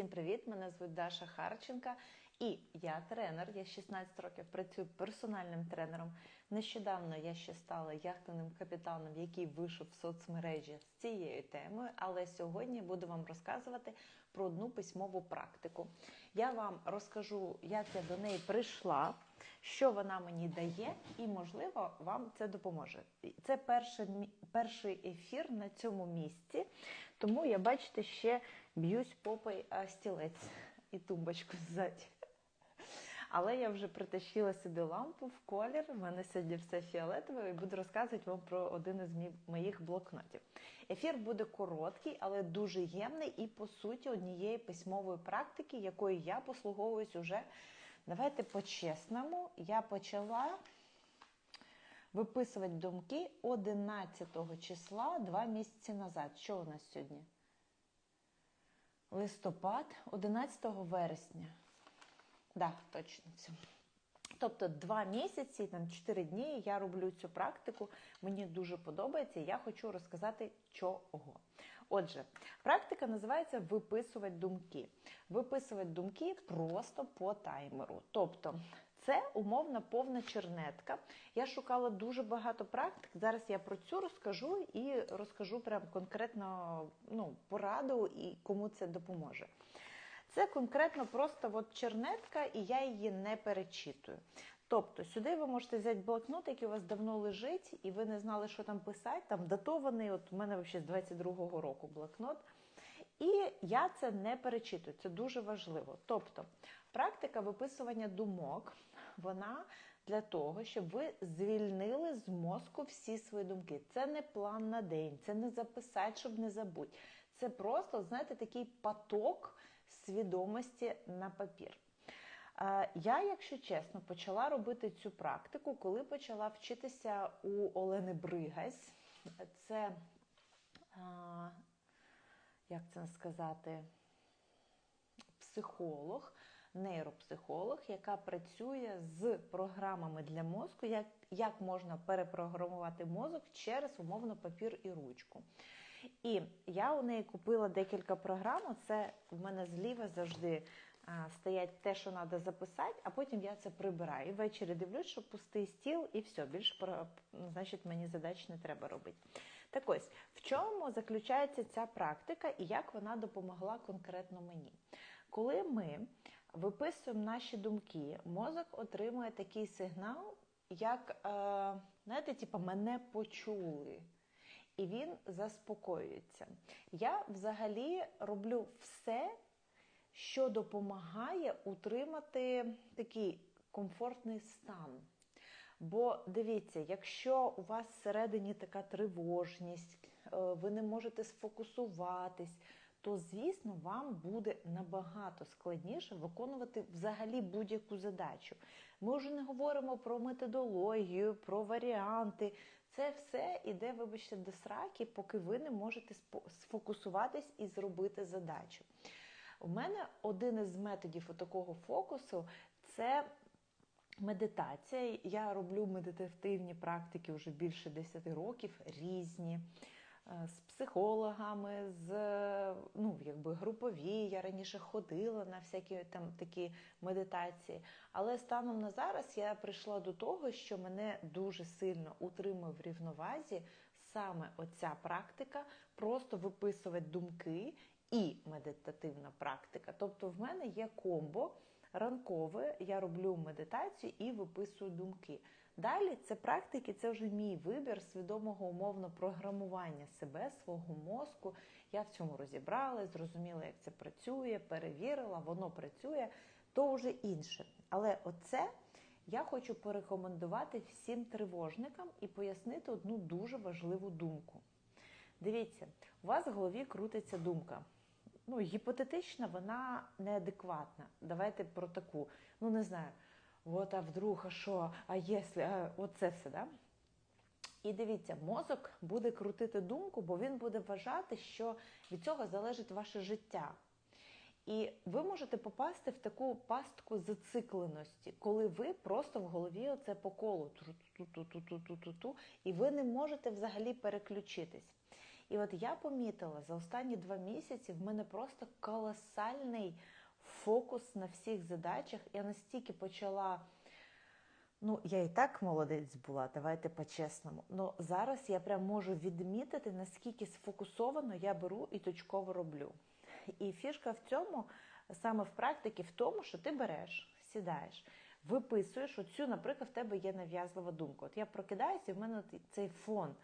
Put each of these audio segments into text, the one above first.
Всім привіт! Мене звуть Даша Харченка, і я тренер. Я 16 років працюю персональним тренером. Нещодавно я ще стала яхтовим капітаном, який вийшов в соцмережі з цією темою. Але сьогодні буду вам розказувати про одну письмову практику. Я вам розкажу, як я до неї прийшла, що вона мені дає, і, можливо, вам це допоможе. Це перший, перший ефір на цьому місці, тому я, бачите, ще б'юсь попой стілець і тумбочку ззаді. Але я вже притащила сюди лампу в колір. У мене сьогодні все фіолетове і буду розказувати вам про один із моїх блокнотів. Ефір буде короткий, але дуже ємний і, по суті, однієї письмової практики, якою я послуговуюсь уже. Давайте по-чесному. Я почала виписувати думки 11 числа, два місяці назад. Що у нас сьогодні? Листопад, 11 вересня. Да, точно це. Тобто два місяці, там чотири дні я роблю цю практику. Мені дуже подобається, і я хочу розказати чого. Отже, практика називається виписувати думки. Виписувати думки просто по таймеру. Тобто, це умовно повна чернетка. Я шукала дуже багато практик. Зараз я про цю розкажу і розкажу прям конкретно ну, пораду і кому це допоможе. Це конкретно просто от чернетка, і я її не перечитую. Тобто сюди ви можете взяти блокнот, який у вас давно лежить, і ви не знали, що там писати. Там датований, от у мене взагалі з 22-го року блокнот. І я це не перечитую, це дуже важливо. Тобто, практика виписування думок, вона для того, щоб ви звільнили з мозку всі свої думки. Це не план на день, це не записати, щоб не забути. Це просто, знаєте, такий поток свідомості на папір. Я, якщо чесно, почала робити цю практику, коли почала вчитися у Олени Бригась. Це, як це сказати, психолог, нейропсихолог, яка працює з програмами для мозку, як, як можна перепрограмувати мозок через умовно папір і ручку. І я у неї купила декілька програм. Це в мене зліва завжди а, стоять те, що треба записати, а потім я це прибираю. Ввечері дивлюсь, що пустий стіл, і все, більше про, значить, мені задач не треба робити. Так ось, в чому заключається ця практика і як вона допомогла конкретно мені? Коли ми виписуємо наші думки, мозок отримує такий сигнал, як, е, знаєте, типу, мене почули і він заспокоюється. Я взагалі роблю все, що допомагає утримати такий комфортний стан. Бо дивіться, якщо у вас всередині така тривожність, е, ви не можете сфокусуватись, то, звісно, вам буде набагато складніше виконувати взагалі будь-яку задачу. Ми вже не говоримо про методологію, про варіанти. Це все іде, вибачте, до сраки, поки ви не можете сфокусуватись і зробити задачу. У мене один із методів такого фокусу це медитація. Я роблю медитативні практики вже більше 10 років, різні. Е, з психологами, з ну, якби групові. Я раніше ходила на всякі там такі медитації. Але станом на зараз я прийшла до того, що мене дуже сильно утримує в рівновазі саме оця практика, просто виписувати думки і медитативна практика. Тобто в мене є комбо. Ранкове я роблю медитацію і виписую думки. Далі це практики, це вже мій вибір свідомого умовно програмування себе, свого мозку. Я в цьому розібрала, зрозуміла, як це працює, перевірила, воно працює, то вже інше. Але оце я хочу порекомендувати всім тривожникам і пояснити одну дуже важливу думку. Дивіться, у вас в голові крутиться думка ну, гіпотетична, вона неадекватна. Давайте про таку. Ну, не знаю, от а вдруг, а що, а якщо, а оце все, да? І дивіться, мозок буде крутити думку, бо він буде вважати, що від цього залежить ваше життя. І ви можете попасти в таку пастку зацикленості, коли ви просто в голові оце по колу ту-ту-ту-ту-ту-ту-ту, і ви не можете взагалі переключитись. І от я помітила, за останні два місяці в мене просто колосальний фокус на всіх задачах. Я настільки почала. Ну, я і так молодець була, давайте по-чесному. Ну зараз я прям можу відмітити, наскільки сфокусовано я беру і точково роблю. І фішка в цьому, саме в практиці, в тому, що ти береш, сідаєш, виписуєш оцю, наприклад, в тебе є нав'язлива думка. От я прокидаюся, і в мене цей фон.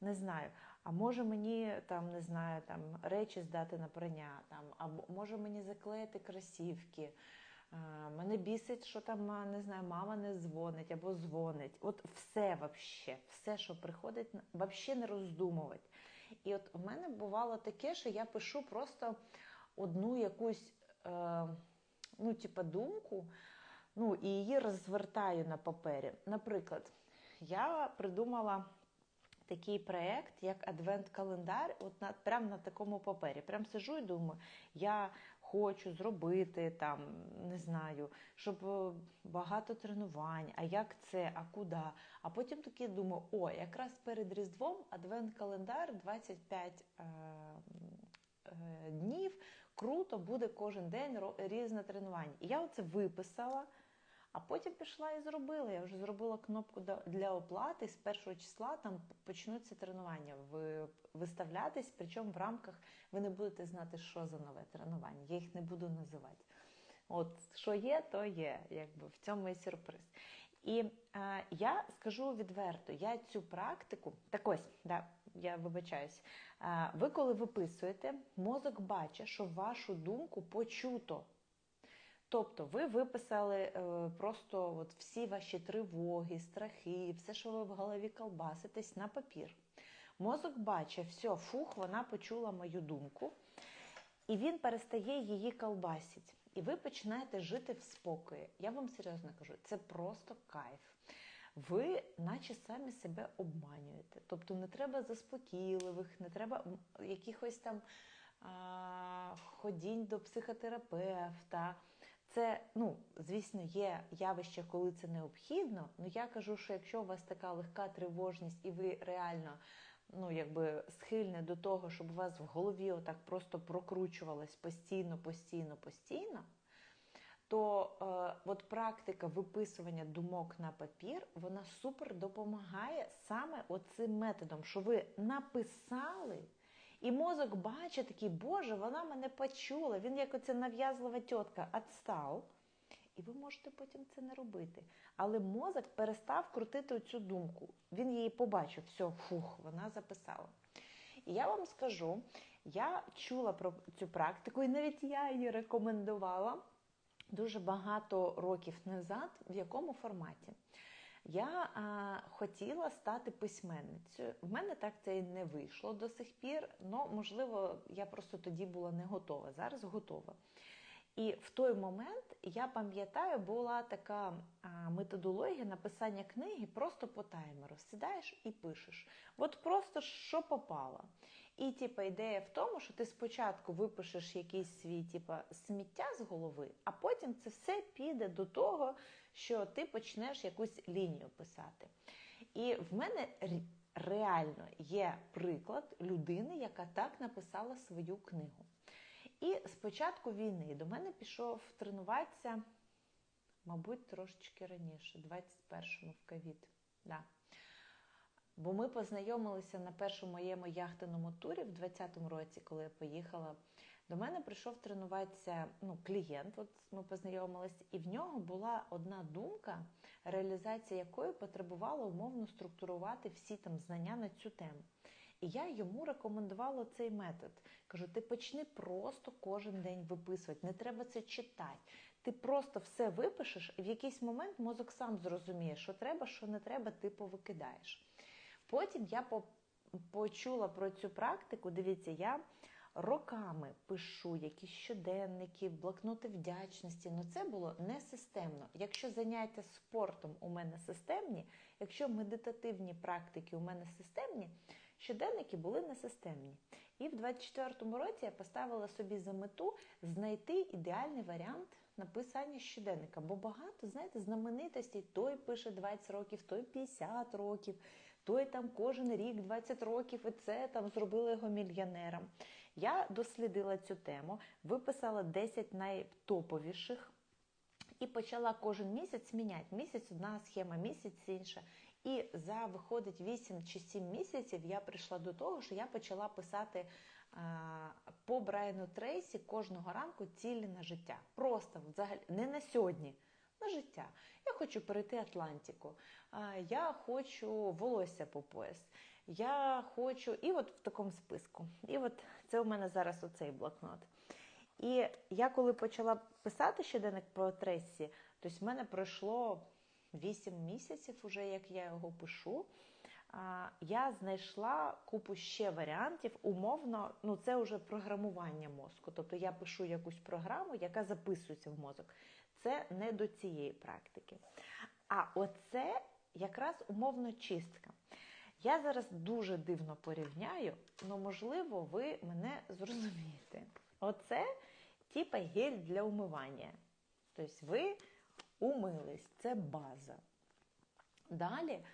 Не знаю, а може мені там не знаю, там речі здати на прання, там, або може мені заклеїти красівки. Мене бісить, що там не знаю, мама не дзвонить або дзвонить. От все вообще, все, що приходить, взагалі не роздумувати. І от у мене бувало таке, що я пишу просто одну якусь е, ну, типа, думку, ну, і її розвертаю на папері. Наприклад, я придумала такий проєкт, як адвент-календар, от на прямо на такому папері. Прям сижу і думаю, я хочу зробити там, не знаю, щоб е, багато тренувань, а як це, а куди. А потім таки думаю, о, якраз перед Різдвом адвент-календар 25 е, е, днів. Круто буде кожен день різне тренування. І я оце виписала. А потім пішла і зробила. Я вже зробила кнопку для оплати. З першого числа там почнуться тренування виставлятись, причому в рамках ви не будете знати, що за нове тренування. Я їх не буду називати. От що є, то є. Якби в цьому і сюрприз. І е, я скажу відверто, я цю практику, так ось, да, я вибачаюсь, е, ви коли виписуєте, мозок бачить, що вашу думку почуто. Тобто ви виписали е, просто от всі ваші тривоги, страхи, все, що ви в голові колбаситесь, на папір. Мозок бачить, все, фух, вона почула мою думку, і він перестає її колбасити. І ви починаєте жити в спокої. Я вам серйозно кажу, це просто кайф. Ви, наче самі себе обманюєте. Тобто не треба заспокійливих, не треба якихось там а, ходінь до психотерапевта. Це, ну, звісно, є явище, коли це необхідно. але я кажу, що якщо у вас така легка тривожність, і ви реально ну, якби схильні до того, щоб у вас в голові отак просто прокручувалось постійно, постійно, постійно, то е, от практика виписування думок на папір, вона супер допомагає саме оцим методом, що ви написали. І мозок бачить такий, Боже, вона мене почула. Він як оця нав'язлива тітка відстав. І ви можете потім це не робити. Але мозок перестав крутити цю думку. Він її побачив, все, фух, вона записала. І я вам скажу, я чула про цю практику, і навіть я її рекомендувала дуже багато років назад, в якому форматі. Я а, хотіла стати письменницею. В мене так це і не вийшло до сих пір, але, можливо, я просто тоді була не готова. Зараз готова. І в той момент, я пам'ятаю, була така а, методологія написання книги просто по таймеру. Сідаєш і пишеш. От просто що попало. І типу, ідея в тому, що ти спочатку випишеш якийсь свій типу, сміття з голови, а потім це все піде до того, що ти почнеш якусь лінію писати. І в мене реально є приклад людини, яка так написала свою книгу. І з початку війни до мене пішов тренуватися, мабуть, трошечки раніше, 21-му в ковід. Да. Бо ми познайомилися на першому моєму яхтеному турі в 20-му році, коли я поїхала. До мене прийшов тренуватися ну, клієнт, от ми познайомилися, і в нього була одна думка, реалізація якої потребувала умовно структурувати всі там знання на цю тему. І я йому рекомендувала цей метод. Кажу: ти почни просто кожен день виписувати, не треба це читати. Ти просто все випишеш, і в якийсь момент мозок сам зрозуміє, що треба, що не треба, ти повикидаєш. Потім я почула про цю практику. Дивіться, я роками пишу якісь щоденники, блокноти вдячності. Ну це було не системно. Якщо заняття спортом у мене системні, якщо медитативні практики у мене системні, щоденники були несистемні. І в 24-му році я поставила собі за мету знайти ідеальний варіант написання щоденника. Бо багато, знаєте, знаменитостей той пише 20 років, той 50 років той там кожен рік 20 років і це там зробило його мільйонером. Я дослідила цю тему, виписала 10 найтоповіших і почала кожен місяць міняти. Місяць одна схема, місяць інша. І за виходить 8 чи 7 місяців я прийшла до того, що я почала писати по Брайану Трейсі кожного ранку цілі на життя. Просто взагалі не на сьогодні, на життя. Я хочу перейти Атлантику, я хочу волосся по пояс. Я хочу, і от в такому списку. І от це у мене зараз оцей блокнот. І я коли почала писати щоденник по тресі, то в мене пройшло 8 місяців, уже як я його пишу я знайшла купу ще варіантів. Умовно, ну це вже програмування мозку. Тобто я пишу якусь програму, яка записується в мозок. Це не до цієї практики. А оце якраз умовно чистка. Я зараз дуже дивно порівняю, але можливо, ви мене зрозумієте. Оце типа гель для умивання. Тобто ви умились, це база. Далі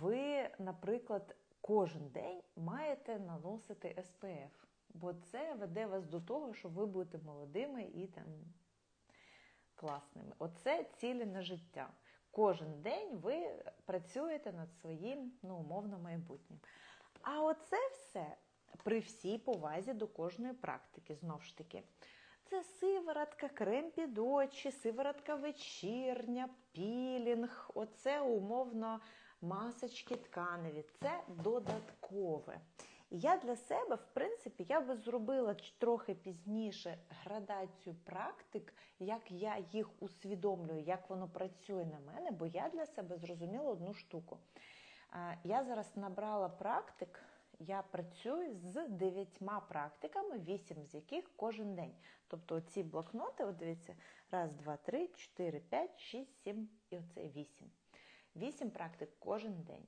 ви, наприклад, кожен день маєте наносити СПФ, бо це веде вас до того, що ви будете молодими і там класними. Оце цілі на життя. Кожен день ви працюєте над своїм, ну, умовно, майбутнім. А оце все при всій повазі до кожної практики, знову ж таки. Це сиворотка, крем під очі, сиворотка вечірня, пілінг. Оце умовно масочки тканеві це додаткове. Я для себе, в принципі, я би зробила трохи пізніше градацію практик, як я їх усвідомлюю, як воно працює на мене, бо я для себе зрозуміла одну штуку. Я зараз набрала практик, я працюю з дев'ятьма практиками, вісім з яких кожен день. Тобто ці блокноти, от дивіться, раз, два, три, чотири, п'ять, шість, сім і оце вісім. Вісім практик кожен день.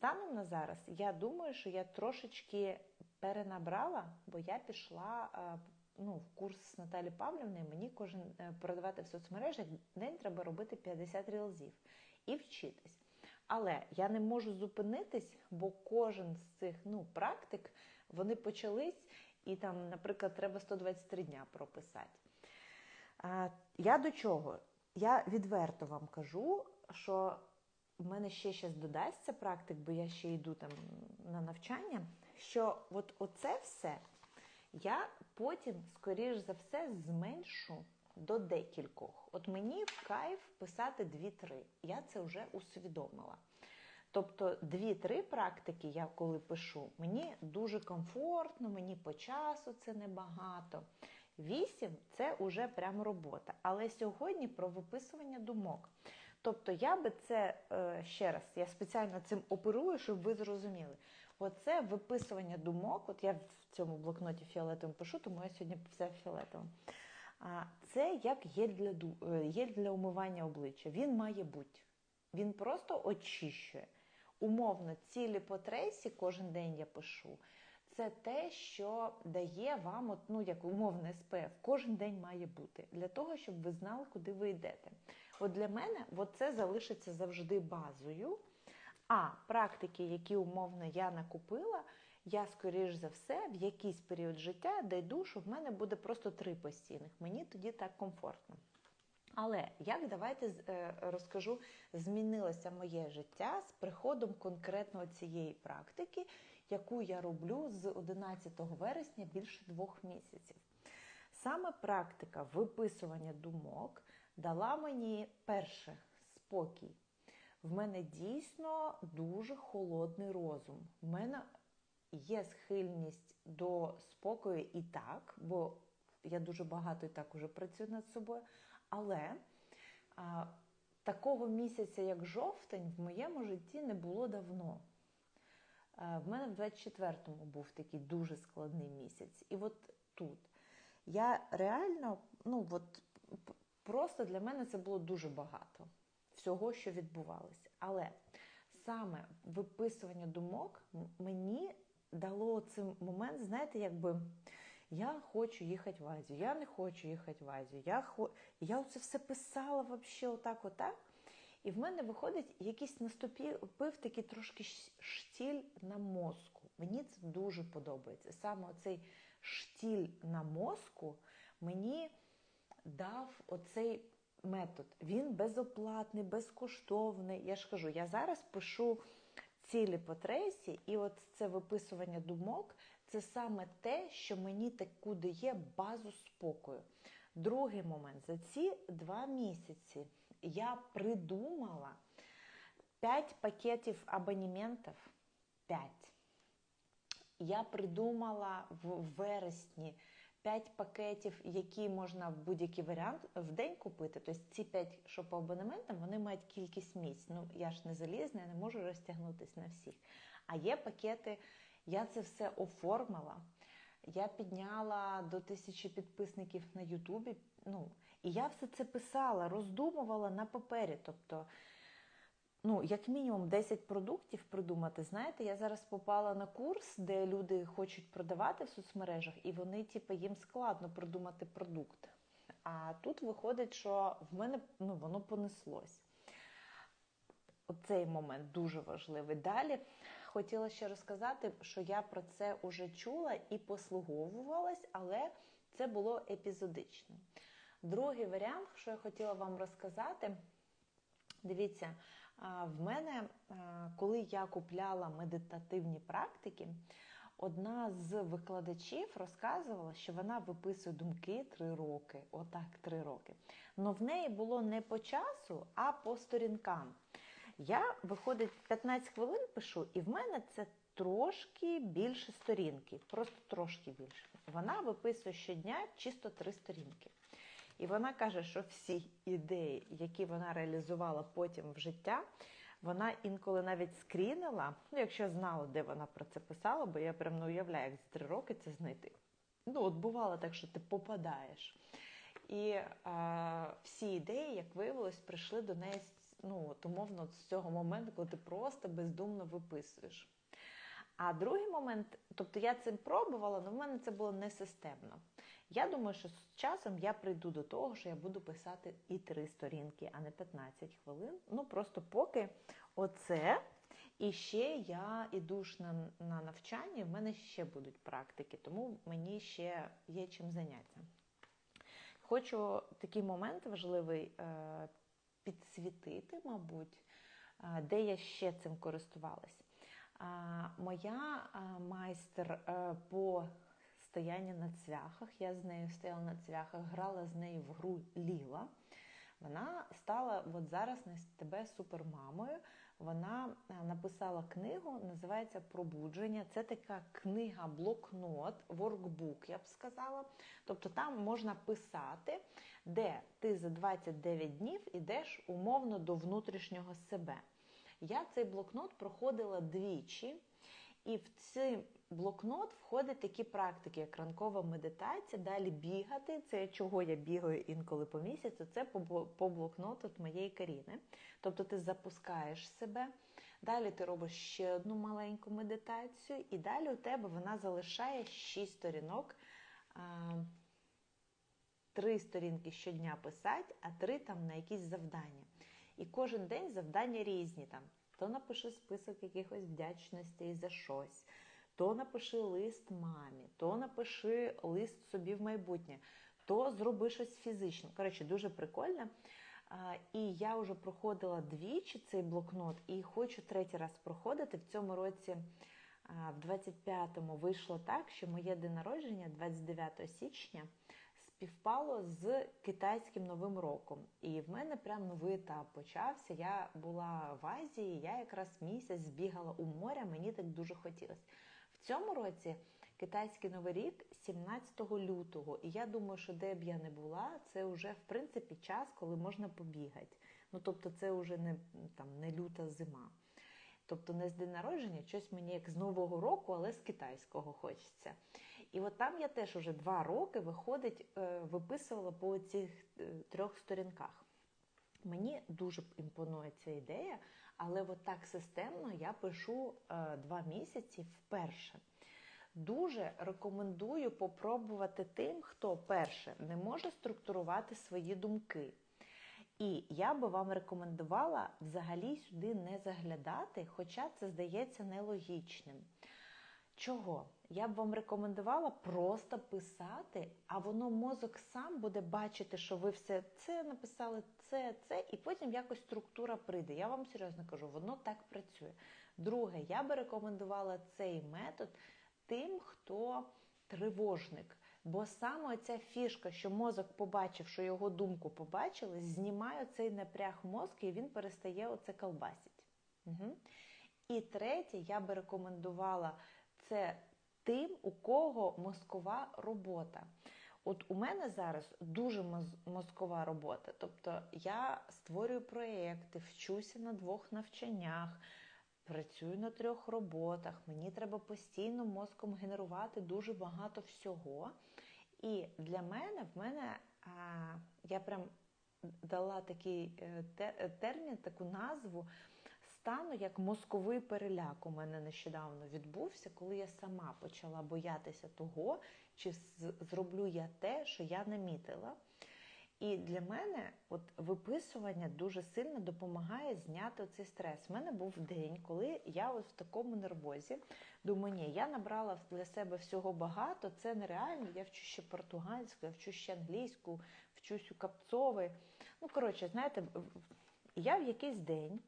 Станом на зараз, я думаю, що я трошечки перенабрала, бо я пішла е, ну, в курс з Наталі Павлівною, мені кожен е, продавати в соцмережах день треба робити 50 рілзів і вчитись. Але я не можу зупинитись, бо кожен з цих ну, практик вони почались, і там, наприклад, треба 123 дня прописати. Я до чого? Я відверто вам кажу, що в мене ще щось додасться практик, бо я ще йду там на навчання. Що от оце все я потім, скоріш за все, зменшу до декількох. От мені в кайф писати дві-три. Я це вже усвідомила. Тобто дві-три практики, я коли пишу, мені дуже комфортно, мені по часу це небагато. Вісім це вже прям робота. Але сьогодні про виписування думок. Тобто я би це е, ще раз, я спеціально цим оперую, щоб ви зрозуміли. Оце виписування думок, от я в цьому блокноті фіолетовим пишу, тому я сьогодні все фіолетовим. Це як гель для е, гель для умивання обличчя. Він має бути. Він просто очищує. Умовно, цілі по трейсі кожен день я пишу. Це те, що дає вам, от, ну як умовне СПФ, кожен день має бути для того, щоб ви знали, куди ви йдете. От для мене це залишиться завжди базою. А практики, які умовно я накупила, я, скоріш за все, в якийсь період життя дойду, що в мене буде просто три постійних. Мені тоді так комфортно. Але як давайте е, розкажу, змінилося моє життя з приходом конкретно цієї практики, яку я роблю з 11 вересня більше двох місяців. Саме практика виписування думок дала мені перше спокій. В мене дійсно дуже холодний розум. В мене є схильність до спокою і так, бо я дуже багато і так уже працюю над собою. Але а, такого місяця, як жовтень, в моєму житті не було давно. А, в мене в 24-му був такий дуже складний місяць. І от тут я реально, ну от Просто для мене це було дуже багато всього, що відбувалося. Але саме виписування думок мені дало цей момент, знаєте, якби я хочу їхати в Азію, я не хочу їхати в Азію. Я хо... я це все писала взагалі отак, отак. І в мене виходить якийсь наступив такий трошки штіль на мозку. Мені це дуже подобається. Саме оцей штіль на мозку мені дав оцей метод. Він безоплатний, безкоштовний. Я ж кажу, я зараз пишу цілі по трейсі, і от це виписування думок це саме те, що мені таку дає базу спокою. Другий момент за ці два місяці я придумала 5 пакетів абонементів. 5. Я придумала в вересні 5 пакетів, які можна в будь-який варіант в день купити. Тобто ці 5, що по абонементам, вони мають кількість місць. Ну, я ж не залізна, я не можу розтягнутися на всіх. А є пакети, я це все оформила. Я підняла до тисячі підписників на Ютубі. Ну, і я все це писала, роздумувала на папері. Тобто, ну, як мінімум 10 продуктів придумати. Знаєте, я зараз попала на курс, де люди хочуть продавати в соцмережах, і вони, типу, їм складно придумати продукт. А тут виходить, що в мене ну, воно понеслось. Оцей момент дуже важливий. Далі хотіла ще розказати, що я про це вже чула і послуговувалась, але це було епізодично. Другий варіант, що я хотіла вам розказати, дивіться, в мене, коли я купляла медитативні практики, одна з викладачів розказувала, що вона виписує думки три роки. Отак, три роки. Но в неї було не по часу, а по сторінкам. Я, виходить, 15 хвилин пишу, і в мене це трошки більше сторінки, просто трошки більше. Вона виписує щодня чисто три сторінки. І вона каже, що всі ідеї, які вона реалізувала потім в життя, вона інколи навіть скрінила, ну, якщо знала, де вона про це писала, бо я прям не уявляю, як за три роки це знайти. Ну, от бувало так, що ти попадаєш. І а, всі ідеї, як виявилось, прийшли до неї ну, от, умовно з цього моменту, коли ти просто бездумно виписуєш. А другий момент, тобто я цим пробувала, але в мене це було не системно. Я думаю, що з часом я прийду до того, що я буду писати і три сторінки, а не 15 хвилин. Ну просто поки оце. І ще я іду ж на, на навчання, в мене ще будуть практики, тому мені ще є чим зайнятися. Хочу такий момент важливий е, підсвітити, мабуть, е, де я ще цим користувалась. Моя майстер е, по стоянню на цвяхах, я з нею стояла на цвяхах, грала з нею в гру Ліла. Вона стала от зараз на тебе супермамою. Вона е, написала книгу, називається Пробудження. Це така книга-блокнот, воркбук, я б сказала. Тобто там можна писати, де ти за 29 днів ідеш умовно до внутрішнього себе. Я цей блокнот проходила двічі, і в цей блокнот входять такі практики, як ранкова медитація, далі бігати. Це чого я бігаю інколи по місяцю, це по блокноту моєї Каріни. Тобто ти запускаєш себе, далі ти робиш ще одну маленьку медитацію, і далі у тебе вона залишає 6 сторінок. Три сторінки щодня писати, а три там на якісь завдання. І кожен день завдання різні. там. То напиши список якихось вдячностей за щось, то напиши лист мамі, то напиши лист собі в майбутнє, то зроби щось фізично. Коротше, дуже прикольно. І я вже проходила двічі цей блокнот і хочу третій раз проходити. В цьому році, в 25-му, вийшло так, що моє день народження, 29 січня співпало з китайським новим роком. І в мене прям новий етап почався. Я була в Азії, я якраз місяць збігала у моря, мені так дуже хотілося. Цьому році китайський новий рік 17 лютого. І я думаю, що де б я не була, це вже в принципі час, коли можна побігати. Ну тобто, це вже не там не люта зима. Тобто не з день народження, щось мені як з Нового року, але з китайського хочеться. І от там я теж уже два роки виходить, е, виписувала по цих е, трьох сторінках. Мені дуже імпонує ця ідея, але от так системно я пишу е, два місяці вперше. Дуже рекомендую попробувати тим, хто перше не може структурувати свої думки. І я би вам рекомендувала взагалі сюди не заглядати, хоча це здається нелогічним. Чого? Я б вам рекомендувала просто писати, а воно мозок сам буде бачити, що ви все це написали, це, це, і потім якось структура прийде. Я вам серйозно кажу, воно так працює. Друге, я би рекомендувала цей метод тим, хто тривожник. Бо саме ця фішка, що мозок побачив, що його думку побачили, знімає цей напряг мозку і він перестає оце колбасить. Угу. І третє, я би рекомендувала це тим, у кого мозкова робота. От у мене зараз дуже мозкова робота. Тобто я створюю проєкти, вчуся на двох навчаннях, працюю на трьох роботах. Мені треба постійно мозком генерувати дуже багато всього. І для мене в мене а, я прям дала такий е, термін, таку назву стану як мозковий переляк у мене нещодавно відбувся, коли я сама почала боятися того, чи зроблю я те, що я намітила. І для мене от виписування дуже сильно допомагає зняти цей стрес. У мене був день, коли я от в такому нервозі. Думаю, ні, я набрала для себе всього багато, це нереально. Я вчу ще португальську, я вчу ще англійську, вчусь у капцовий. Ну, коротше, знаєте, я в якийсь день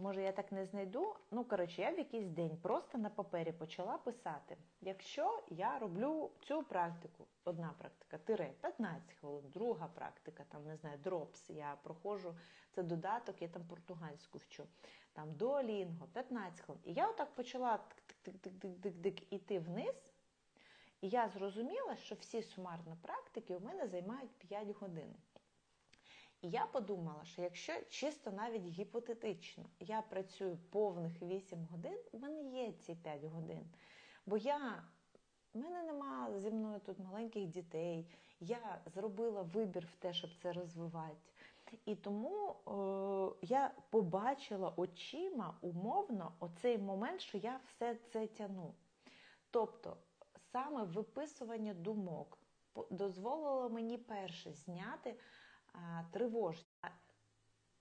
може я так не знайду. Ну, коротше, я в якийсь день просто на папері почала писати. Якщо я роблю цю практику, одна практика, тире 15 хвилин, друга практика, там не знаю, дропс, я проходжу це додаток, я там португальську вчу, там дуолінго, 15 хвилин. І я отак почала тик-тик-тик-тик-тик іти вниз. І я зрозуміла, що всі сумарно практики у мене займають 5 годин. І я подумала, що якщо чисто навіть гіпотетично я працюю повних 8 годин, у мене є ці 5 годин. Бо я, в мене нема зі мною тут маленьких дітей, я зробила вибір в те, щоб це розвивати. І тому о, я побачила очима умовно оцей момент, що я все це тяну. Тобто саме виписування думок дозволило мені перше зняти тривожність.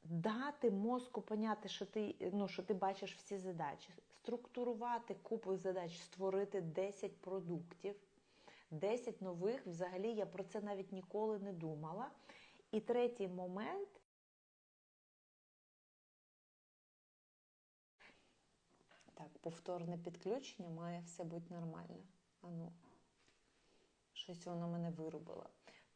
Дати мозку поняти, що ти ну, що ти бачиш всі задачі, структурувати купу задач, створити 10 продуктів, 10 нових. Взагалі я про це навіть ніколи не думала. І третій момент. Так, повторне підключення має все бути нормально. Ану, щось воно мене виробило.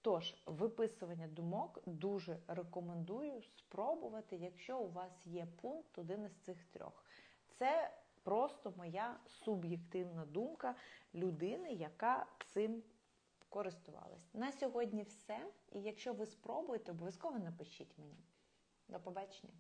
Тож, виписування думок дуже рекомендую спробувати, якщо у вас є пункт один із цих трьох. Це просто моя суб'єктивна думка людини, яка цим користувалась. На сьогодні все. І якщо ви спробуєте, обов'язково напишіть мені. До побачення!